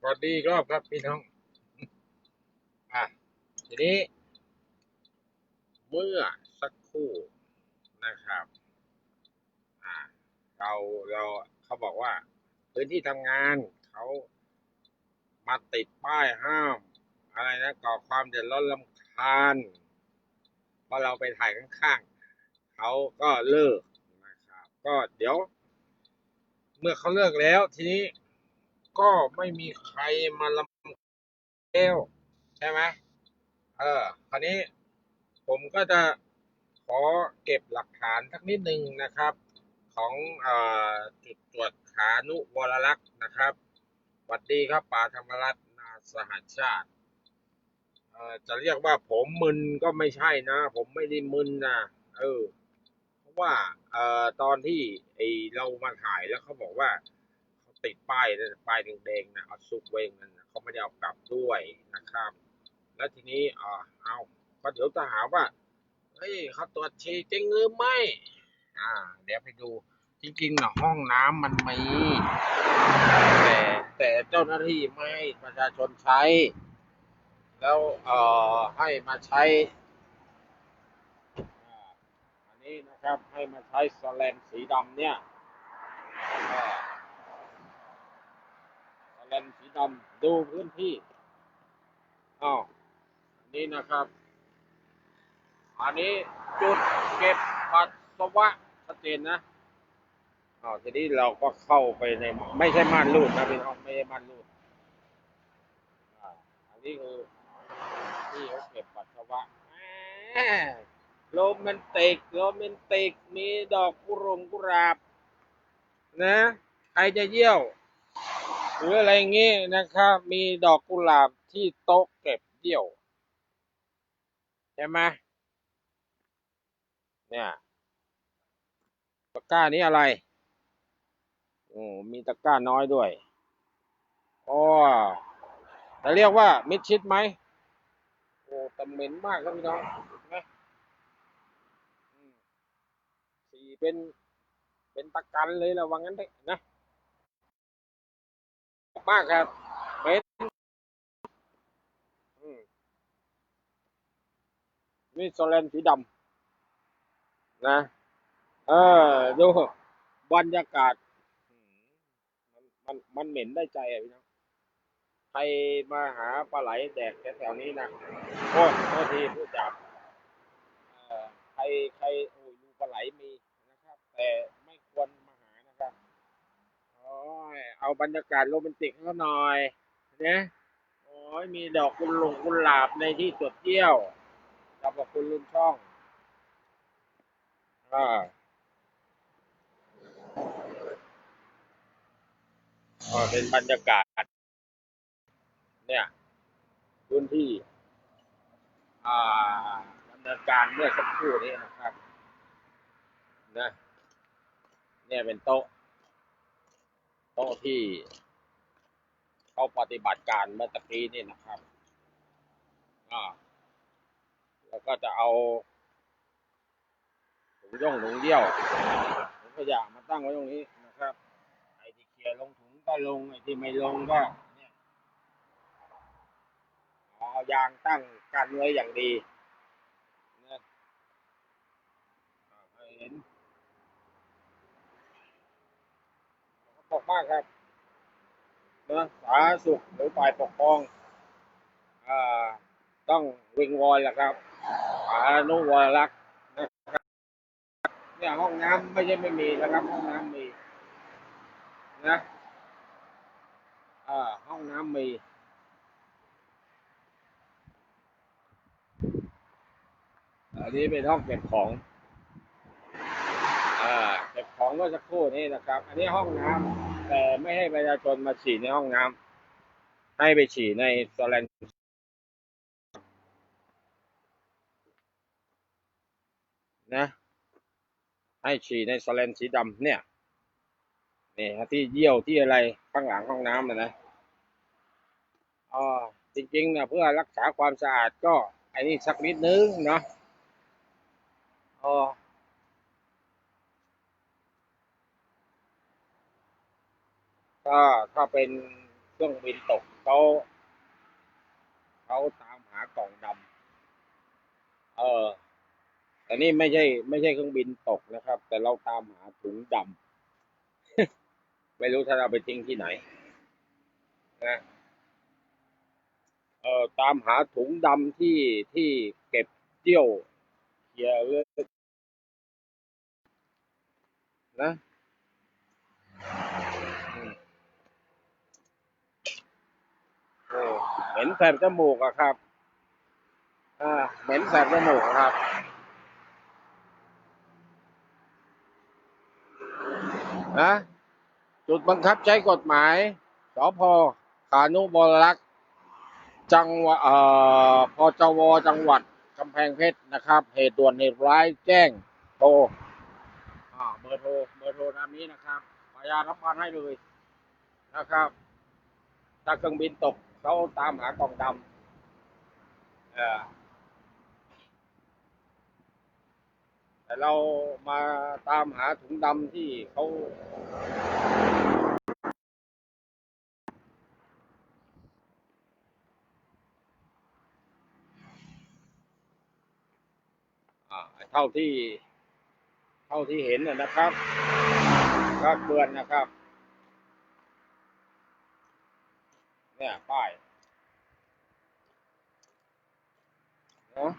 สวัสดีอีกรอบครับพี่น้อง อะ ทีนี้ เมื่อสักครู่นะครับ อ่า เราเราเขาบอกว่า พื้นที่ทำงานเขามาติดป้ายห้าม อะไรนะก่อความเดือดร้อนลำคาญพอเราไปถ่ายข้างๆเขาก็เลิกนะครับ ก็เดี๋ยว เมื่อเขาเลิกแล้วทีนี้ ก็ไม่มีใครมาลำแล้วใช่ไหมเออคราวนี้ผมก็จะขอเก็บหลักฐานสักนิดหนึ่งนะครับ ของอจุดตรวจขานุวรลักษ์นะครับสวัสดีครับป่าธรรมรัตน์นาสหชาติเออจะเรียกว่าผมมึนก็ไม่ใช่นะ ผมไม่ได้มึนนะเออ เพราะว่าเออตอนที่ไอเรามาถ่ายแล้วเขาบอกว่า ติดป้ายป้ายแดงๆนะเอาซุกเวงนั่นนะเขาไม่ได้เอากลับด้วยนะครับ แล้วทีนี้อ่าเอาก็เดี๋ยวจะหาว่าเฮ้ยเขาตรวจฉี่จริงหรือไม่อ่า เดี๋ยวไปดูจริงๆนะห้องน้ำมันมีแต่แต่เจ้าหน้าที่ไม่ให้ประชาชนใช้ แล้วเอ่อให้มาใช้อันนี้นะครับให้มาใช้สแลนสีดำเนี่ย แลนสีดำดูพื้นที่อ้าวอันนี้นะครับ อันนี้จุดเก็บปัสสาวะชัดเจนนะอ๋อทีนี้เราก็เข้าไปใน ไม่ใช่ม่านรูดนะพี่น้องไม่ใช่ม่านรูดอ่าอันนี้คือที่เขาเก็บปัสสาวะโรแมนติกโรแมนติกมีดอกกุหลงกุหลาบนะใครจะเยี่ยว หรืออะไรอย่างงี้นะครับ มีดอกกุหลาบที่โต๊ะเก็บเยี่ยว ใช่ไหมเนี่ยตะกร้านี้อะไรโอ้มีตะกร้าน้อยด้วยอ๋อแต่เรียกว่ามิดชิดไหมโอ้แต่เหม็นมากครับพี่น้องนะสีเป็นเป็นตะกันเลยละว่างั้นเถอะนะ มากครับเหม็นนี่โซเลนสีดำนะ เออ ดู บรรยากาศ มันมันมันเหม็นได้ใจอะพี่น้องใครมาหาปลาไหลแดกแถวๆนี้นะโอ้ยโทษทีพูดจับใครใครโอ้ยดูปลาไหลมีนะครับ แต่ไม่ควรมาหานะครับโอ้ ยเอาบรรยากาศโรแมนติกเขาหน่อยนะโอ้ยมีดอกกุหลงกุหลาบในที่ตรวจเที่ยวขอบคุณลุงช่องอ่าก็เป็นบรรยากาศ เนี่ยพื้นที่อ่าดำเนินการเมื่อสักครู่นี้นะครับ นะ เนี่ยเป็นโต๊ะ โต๊ะที่เขาปฏิบัติการเมื่อตะกี้นี่นะครับอ่าแล้วก็จะเอาถุงย่องถุงเยี่ยวถุงขยะมาตั้งไว้ตรงนี้นะครับ ไอ้ที่เคลียร์ลงถุงก็ลง ไอ้ที่ไม่ลงก็เนี่ยเอายางตั้งกันไว้อย่างดีนะอ่าให้เห็นขอบ มากครับนะสาสุขหรือฝ่ายปกครองอ่าต้องวิงวอนแหละครับสานุวรรักษ์นะครับเนี่ยห้องน้ำไม่ใช่ไม่มีนะครับ ห้องน้ำมีนะอ่าห้องน้ำมีอันนี้เป็นห้องเก็บของอ่าเก็บของเมื่อสักครู่นี้นะครับ อันนี้ห้องน้ำ แต่ไม่ให้ประชาชนมาฉี่ในห้องน้ำให้ไปฉี่ในสแลนนะ ให้ฉี่ในสแลนสีดำเนี่ยนี่ฮะที่เยี่ยวที่อะไรข้างหลังห้องน้ำนะนะอ๋อจริงๆเนี่ยเพื่อรักษาความสะอาดก็ไอ้นี่สักนิดนึงเนาะอ๋อ ก็ถ้าเป็นเครื่องบินตกเขาเขาตามหากล่องดำเออแต่นี่ไม่ใช่ ไม่ใช่เครื่องบินตกนะครับ แต่เราตามหาถุงดำไม่รู้ถ้าเราไปทิ้งที่ไหนนะเออตามหาถุงดำที่ที่เก็บเจี้ยวเขียเลือดนะอืมเออเห ม็นแสบจมูกอะครับ อ่า เหม็นแสบจมูกครับ นะ จุดบังคับใช้กฎหมาย สพขานุบลรักษ์จังหวัดพจว จังหวัดกำแพงเพชรนะครับ เหตุด่วนเหตุร้ายแจ้งโทรเบอร์โทร เบอร์โทรตามนี้นะครับพยารับพันให้เลยนะครับ ถ้าเครื่องบินตก เขาตามหากล่องดำเออแต่เรามาตามหาถุงดำที่เขาเท่าที่ เท่าที่เห็นนะครับ ก็เบือนนะครับ เนี่ยป้ายเนาะ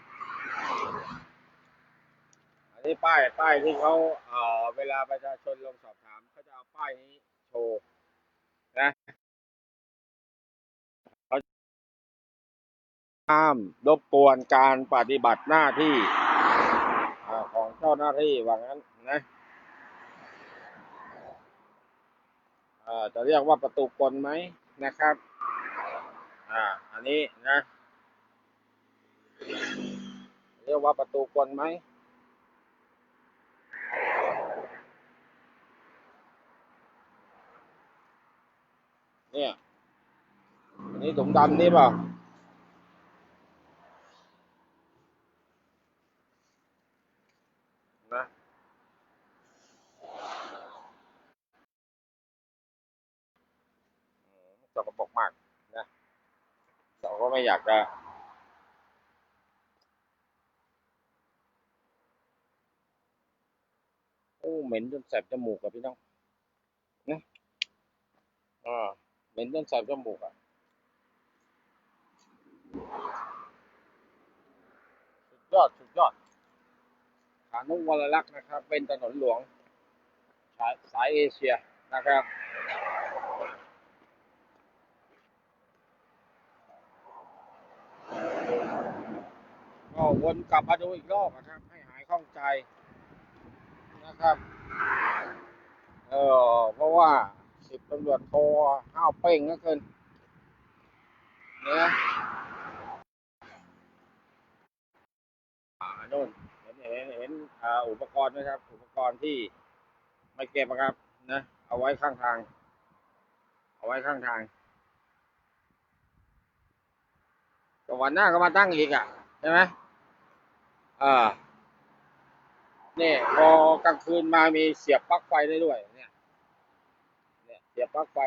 อันนี้ป้ายป้ายที่เขาเอ่อเวลาประชาชนลงสอบถามเขาจะเอาป้ายนี้โชว์นะเขาห้ามรบกวนการปฏิบัติหน้าที่ของเจ้าหน้าที่ว่างั้นนะเอ่อจะเรียกว่าประตูกลไหมนะครับ อ่า อันนี้นะ เรียกว่าประตูกลไหมเนี่ย อันนี้ถุงดำนี่เปล่านะสกปรกมาก ก็ไม่อยากจะโอ้เหม็นจนแสบจมูกอะพี่น้องนะอ่าเหม็นจนแสบจมูกอะสุดยอดสุดยอดขานุวรลักษ์นะครับ เป็นถนนหลวง สายสายเอเชียนะครับ ก็ วนกลับมาดูอีกรอบนะครับ ให้หายข้องใจนะครับ เออเพราะว่าสิบตำรวจโทรห้าวเป้งก็เกินเนี่ยอ่าโน่นเห็นเห็นเห็นอ,อุปกรณ์ไหมครับ อุปกรณ์ที่ไม่เก็บอะครับ นะ เอาไว้ข้างทาง เอาไว้ข้างทางวันหน้าก็มาตั้งอีกอะใช่ไหม อ่าเนี่ยพอกลางคืนมามีเสียบปลั๊กไฟได้ด้วย เนี่ยเนี่ยเสียบปลั๊กไฟ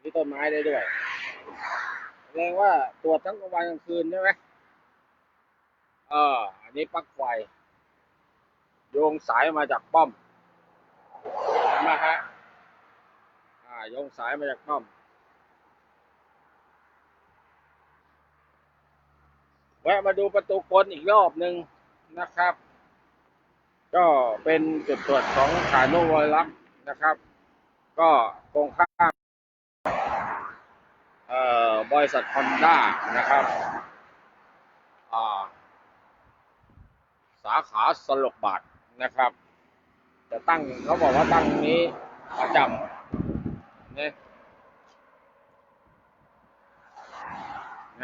ที่ต้นไม้ได้ด้วยแสดงว่าตรวจทั้งกลางวันกลางคืนใช่ไหมเอออันนี้ปลั๊กไฟ โยงสายมาจากป้อมนไหมฮะอ่าโยงสายมาจากป้อมแวะมาดูประตูกลอีกรอบหนึ่ง นะครับ ก็เป็นจุดตรวจของขาโนวรลักนะครับ ก็ตรงข้ามเอ่อบริษัทฮอนด้านะครับอ่าสาขาสลกบาทนะครับ จะตั้งเขาบอกว่าตั้งนี้ประจำเนี่ย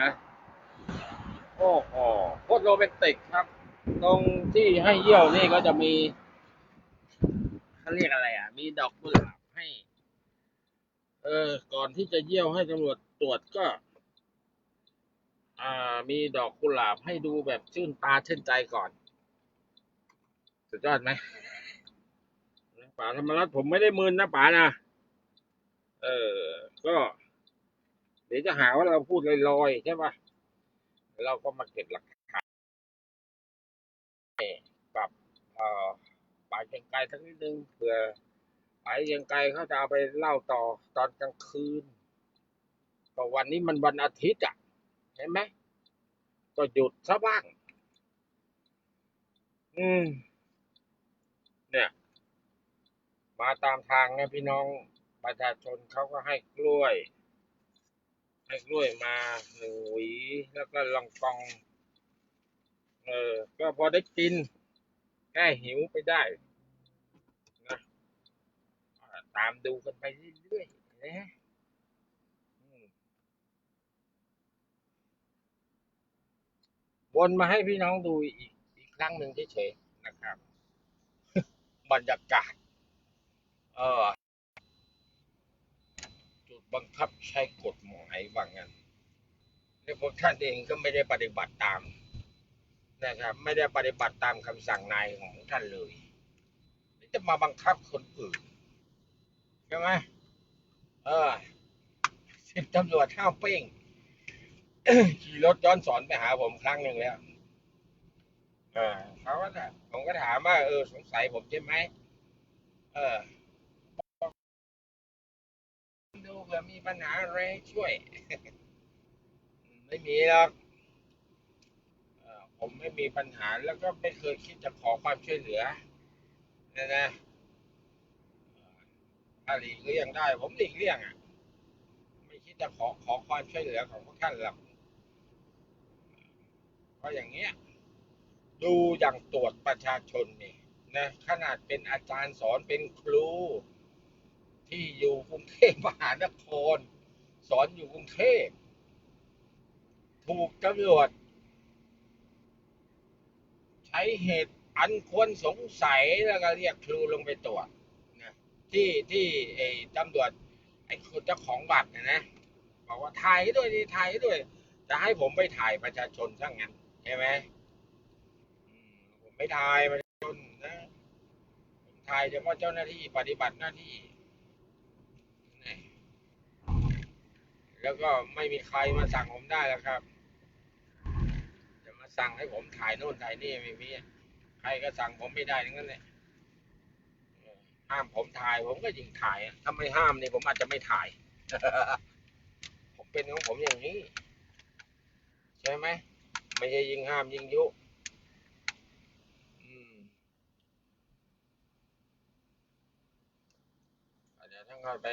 นะโอ้โหโคตรโรแมนติกครับ ตรงที่ให้เยี่ยวนี่ก็จะมีเขาเรียกอะไรอะ มีดอกกุหลาบให้ เออ ก่อนที่จะเยี่ยวให้ตำรวจตรวจก็ อ่า มีดอกกุหลาบให้ดูแบบชื่นตาชื่นใจก่อน สุดยอดไหมป๋าธรรมรัตนผมไม่ได้มืนนะป๋านะ เออ ก็ เดี๋ยวจะหาว่าเราพูดลอยๆใช่ปะเราก็มาเก็บหลักฐานกับเอ่อ ปลายเชียงไกลสักนิดนึงเผื่อปลายเชียงไกลเขาจะเอาไปเล่าต่อตอนกลางคืนก็วันนี้มันวันอาทิตย์อะเห็นไหมก็หยุดซะบ้าง อืม เนี่ย มาตามทางนะพี่น้องประชาชนเขาก็ให้กล้วย ให้กล้วยมาหนึ่งหวีแล้วก็ลองกอง เออ ก็พอได้กิน แค่หิวไปได้นะตามดูกันไปเรื่อยๆนะวนมาให้พี่น้องดูอีกอีกครั้งหนึ่งเฉยๆนะครับ บรรยากาศ เออจุดบังคับใช้กฎหมายว่างั้นและพวกท่านเองก็ไม่ได้ปฏิบัติตาม นะครับ ไม่ได้ปฏิบัติตามคำสั่งนายของท่านเลยจะมาบังคับคนอื่นใช่ไหมเออสิบตำรวจห้าวเป้งขี่รถย้อนสอนไปหาผมครั้งหนึ่งแล้วเออเขาก็ถามผมก็ถามว่าเออสงสัยผมใช่ไหมเออดูเผื่อมีปัญหาอะไรให้ช่วย ไม่มีหรอก ผมไม่มีปัญหาแล้วก็ไม่เคยคิดจะขอความช่วยเหลือนะนะออถ้าหลีกเลี่ยงได้ ผมหลีกเลี่ยงอะ ไม่คิดจะขอขอความช่วยเหลือของพวกท่านหรอกเพราะอย่างเงี้ย ดูอย่างตรวจประชาชนนี่นะขนาดเป็นอาจารย์สอนเป็นครู ที่อยู่กรุงเทพมหานคร สอนอยู่กรุงเทพถูกตำรวจ ช้เหตุอันควรสงสัยแล้วก็เรียกครูลงไปตรวจนะที่ที่ไอ้ตำรวจไอ้คนเจ้าของบัตรนะนะบอกว่าถ่ายให้ด้วยดิถ่ายให้ด้วย จะให้ผมไปถ่ายประชาชนซะงั้นใช่ไหมผมไม่ถ่ายประชาชนนะผมถ่ายเฉพาะเจ้าหน้าที่ปฏิบัติหน้าที่ แล้วก็ไม่มีใครมาสั่งผมได้แล้วครับ สั่งให้ผมถ่ายโน่นถ่ายนี่ไม่มีใครก็สั่งผมไม่ได้ทั้งนั้นเลยห้ามผมถ่ายผมก็ยิงถ่ายถ้าไม่ห้ามนี่ผมอาจจะไม่ถ่าย ผมเป็นของผมอย่างนี้ ใช่ไหมไม่ใช่ยิงห้ามยิงยุเดี๋ยวท่านค่อยไป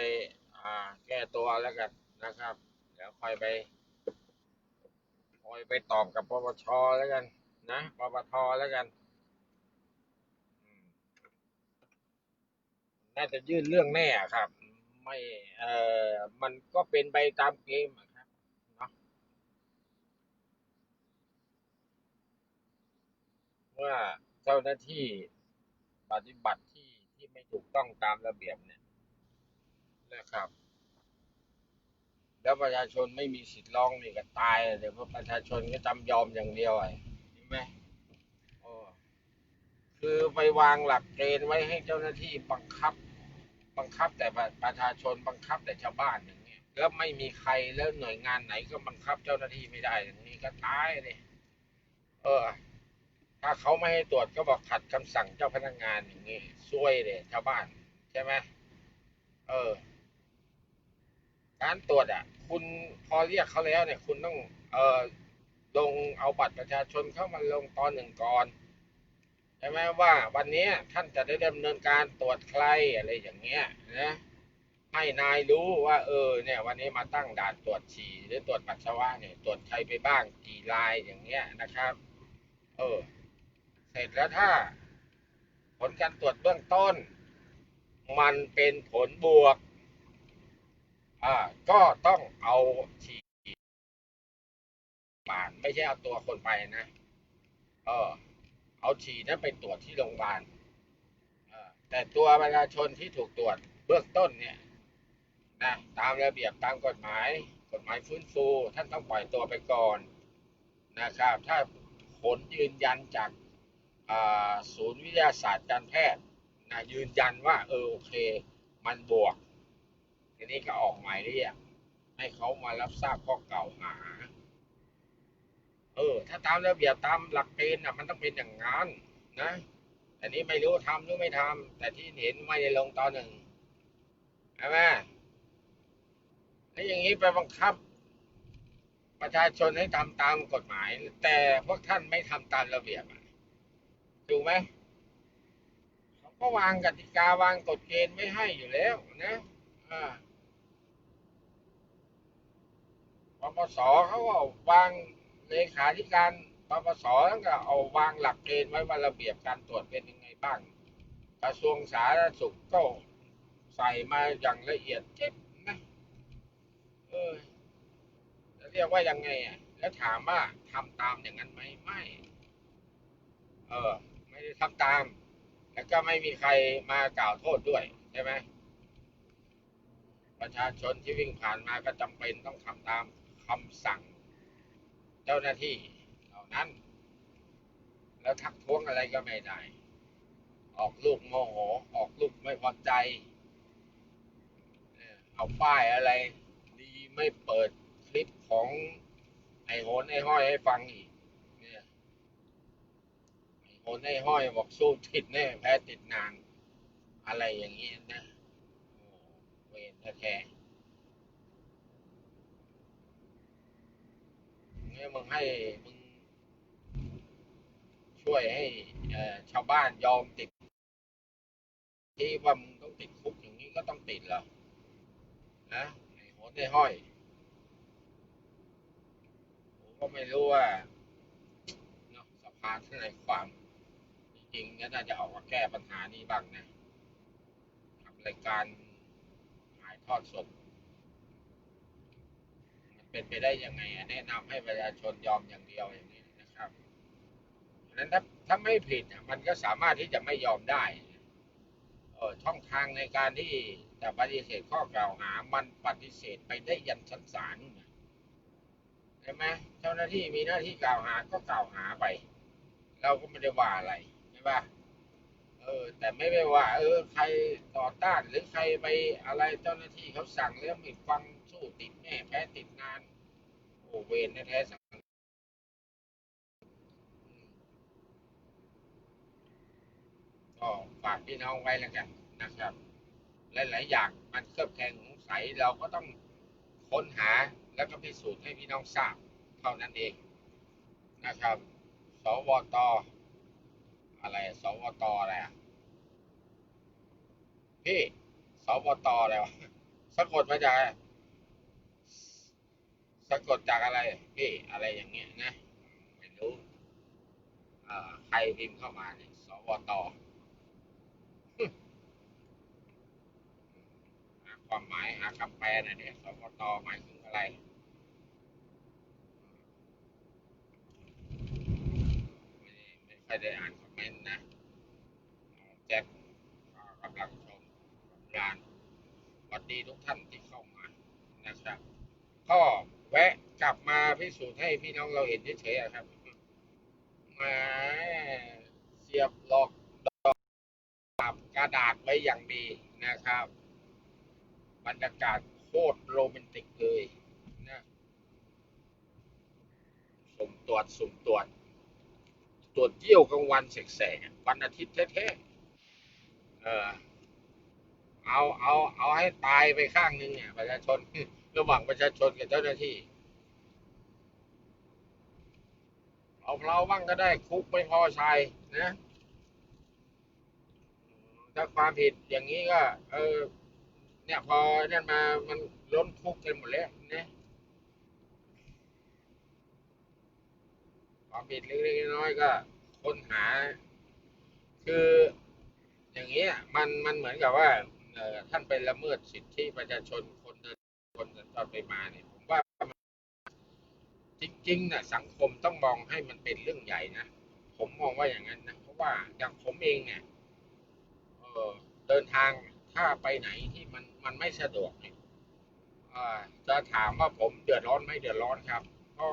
แก้ตัวแล้วกันนะครับ เดี๋ยวค่อยไป อยไปตอบกับปปชแล้วกัน นะปปทแล้วกันน่าจะยื่นเรื่องแน่ครับ ไม่เอ่อมันก็เป็นไปตามเกมครับเนาะเมื่อเจ้าหน้าที่ปฏิบัติที่ที่ไม่ถูกต้องตามระเบียบเนี่ยนะครับ แล้วประชาชนไม่มีสิทธิ์ร้องนี่ก็ตายเลยเพราะประชาชนก็จำยอมอย่างเดียวไอ้ใช่ไหมโอ้คือไปวางหลักเกณฑ์ไว้ให้เจ้าหน้าที่บังคับ บังคับแต่ประชาชนบังคับแต่ชาวบ้านอย่างเงี้ยแล้วไม่มีใครแล้วหน่วยงานไหนก็บังคับเจ้าหน้าที่ไม่ได้อย่างนี้ก็ตายเลยเออ ถ้าเขาไม่ให้ตรวจก็บอกขัดคำสั่งเจ้าพนักงานอย่างงี้ซวยเลยชาวบ้านใช่ไหมเออ การตรวจอะ คุณพอเรียกเขาแล้วเนี่ย คุณต้อง เอ่อลงเอาบัตรประชาชนเข้ามาลงตอนหนึ่งก่อนใช่ไหมว่าวันนี้ท่านจะได้ดำเนินการตรวจใครอะไรอย่างเงี้ยนะให้นายรู้ว่า เออเนี่ย วันนี้มาตั้งด่านตรวจฉี่หรือตรวจปัสสาวะเนี่ยตรวจใครไปบ้างกี่รายอย่างเงี้ยนะครับ เออ เสร็จแล้วถ้า ผลการตรวจเบื้องต้น มันเป็นผลบวก อ่าก็ต้องเอาฉี่บาลไม่ใช่เอาตัวคนไปนะเออ เอาฉี่นั้นไปตรวจที่โรงพยาบาลแต่ตัวประชาชนที่ถูกตรวจเบื้องต้นเนี่ยนะตามระเบียบตามกฎหมาย กฎหมายฟื้นฟู ท่านต้องปล่อยตัวไปก่อนนะครับ ถ้าผลยืนยันจากศูนย์วิทยาศาสตร์การแพทย์นะยืนยันว่าเออโอเค มันบวก ทีนี้ก็ออกหมายเรียกใให้เขามารับทราบข้อกล่าวหา เออ ถ้าตามระเบียบตามหลักเกณฑ์น่ะ มันต้องเป็นอย่างนั้นนะแต่นี้ไม่รู้ทำหรือไม่ทำแต่ที่เห็นไม่ได้ลงตอนหนึ่งใช่ไหมแล้วอย่างนี้ไปบังคับ ประชาชนให้ทำตามกฎหมาย แต่พวกท่านไม่ทำตามระเบียบอะถูกไหมเขาก็วางกติกาวางกฎเกณฑ์ไม่ให้อยู่แล้วนะอ่า ปสเขาก็วางเลขาธิการปปสแล้วก็เอาวางหลักเกณฑ์ไว้ว่าระเบียบการตรวจเป็นยังไงบ้าง กระทรวงสาธารณสุขก็ใส่มาอย่างละเอียดเจ็บนะเออจะเรียกว่ายังไงอะแล้วถามว่าทำตามอย่างนั้นไหมไม่ เออ ไม่ได้ทำตาม แล้วก็ไม่มีใครมากล่าวโทษด้วยใช่ไหมประชาชนที่วิ่งผ่านมาก็จำเป็นต้องทำตาม คำสั่งเจ้าหน้าที่เหล่านั้น แล้วทักท้วงอะไรก็ไม่ได้ ออกลูกโมโห ออกลูกไม่พอใจ เอาป้ายอะไร ดีไม่เปิดคลิปของไอ้โหนไอ้ห้อยให้ฟังอีกเนี่ยไอ้โหนไอ้ห้อยบอกสู้ติดแน่แพ้ติดนาน อะไรอย่างนี้นะโอ้เวรแท้ๆ เนี่ยมึงให้มึงช่วยให้เอชาวบ้านยอมติด ที่ว่ามึงต้องติดคุกอย่างนี้ก็ต้องติดเหรอนะไอ้หนไอ้ห้อยผมก็ไม่รู้ว่าเนาะสภาทนายความ จริงๆก็น่าจะออกมาแก้ปัญหานี้บ้างนะทำรายการถ่ายทอดสด เป็นไปได้ยังไงแนะนำให้ประชาชนยอมอย่างเดียวอย่างนี้นะครับฉะนั้นถ้าถ้าไม่ผิดมันก็สามารถที่จะไม่ยอมได้เออช่องทางในการที่จะปฏิเสธข้อกล่าวหา มันปฏิเสธไปได้ยันชั้นศาลนู่นนะใช่ไหมเจ้าหน้าที่มีหน้าที่กล่าวหาก็กล่าวหาไป เราก็ไม่ได้ว่าอะไรใช่ปะเออ แต่ไม่ไปว่า เออ ใครต่อต้านหรือใครไปอะไรเจ้าหน้าที่เขาสั่งแล้วไม่ฟัง ติดแน่แพ้ติดนาน โอเวรแท้สังก็ฝากพี่น้องไว้แล้วกันนะครับ หลาย ๆ อย่างมันเคลือบแคลงสงสัยเราก็ต้องค้นหาแล้วก็พิสูจน์ให้พี่น้องทราบเท่านั้นเองนะครับ สวตอะไร สวตอะไรอะพี่ สวตอะไรวะสะกดมาจากะกดจากอะไรพี่อะไรอย่างเงี้ยนะไม่รู้ใครพิมพ์เข้ามาเนี่ยสวตหาความหมายหาคำแปลหน่อยเนี่ยสวตหมายถึงอะไรไม่ไม่ค่อยได้อ่านคอมเมนต์นะแจ็คกำลังชมงานสวัสดีทุกท่านที่เข้ามานะครับก็ แวะกลับมาพิสูจน์ให้พี่น้องเราเห็นเฉยๆครับมาเสียบหลอกดอกกระดาษไว้อย่างดีนะครับ บรรยากาศโคตรโรแมนติกเลยนะสุ่มตรวจสุ่มตรวจตรวจเยี่ยวกลางวันแสกๆวันอาทิตย์แท้ๆเออเอาเอาเอาให้ตายไปข้างหนึ่งเนี่ยประชาชน ระหว่างประชาชนกับเจ้าหน้าที่ เอาเราบ้างก็ได้คุกไม่พอชัยนะ ถ้าความผิดอย่างนี้ก็ เออ เนี่ยพอเนั่นมามันล้นคุกกันหมดแล้วนะความผิดเล็กๆน้อยๆก็ค้นหา คืออย่างเงี้มันมันเหมือนกับว่าท่านไปละเมิดสิทธิประชาชน คนสัญจรไปมาเนี่ยผมว่าจริงๆนะสังคมต้องมองให้มันเป็นเรื่องใหญ่นะผมมองว่าอย่างนั้นนะเพราะว่าอย่างผมเองเนี่ยเออเดินทางถ้าไปไหนที่มันมันไม่สะดวกเนี่ยจะถามว่าผมเดือดร้อนไหมเดือดร้อนครับเพราะ